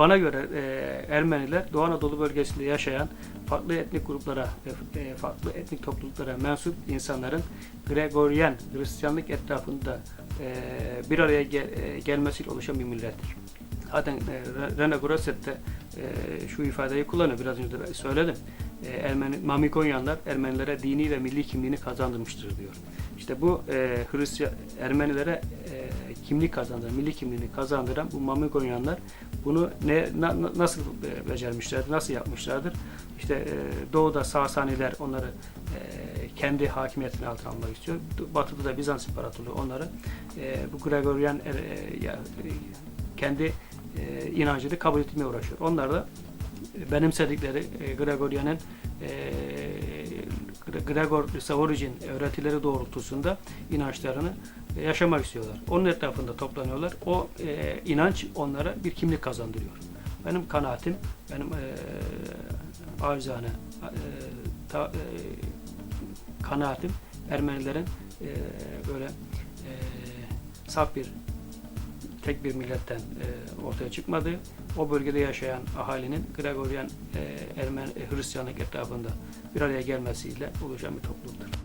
Bana göre e, Ermeniler Doğu Anadolu bölgesinde yaşayan farklı etnik gruplara, e, e, farklı etnik topluluklara mensup insanların Gregorian Hristiyanlık etrafında e, bir araya gel- e, gelmesiyle oluşan bir millettir. Zaten e, Re- Rene Grosset de e, şu ifadeyi kullanıyor. Biraz önce de söyledim. E, Ermeni, Mamikonyanlar Ermenilere dini ve milli kimliğini kazandırmıştır diyor. İşte bu e, Hristiyan Ermenilere e, kimlik kazandıran, milli kimliğini kazandıran bu Mamikonyanlar bunu ne na- na- nasıl e, becermişlerdir, nasıl yapmışlardır? İşte e, doğuda Sasaniler onları e, kendi hakimiyetine altına almak istiyor. Batı'da da Bizans İmparatorluğu onları e, bu Gregorian e, ya, e, kendi e, inancını kabul etmeye uğraşıyor. Onlar da e, benimsedikleri e, Gregorian'ın e, Gre- Gregor Savoric'in öğretileri doğrultusunda inançlarını yaşamak istiyorlar. Onun etrafında toplanıyorlar. O e, inanç onlara bir kimlik kazandırıyor. Benim kanaatim, benim e, acizane e, kanaatim Ermenilerin böyle saf bir tek bir milletten e, ortaya çıkmadığı, o bölgede yaşayan ahalinin Gregorian e, Ermen e, Hristiyanlık etrafında bir araya gelmesiyle oluşan bir toplumdur.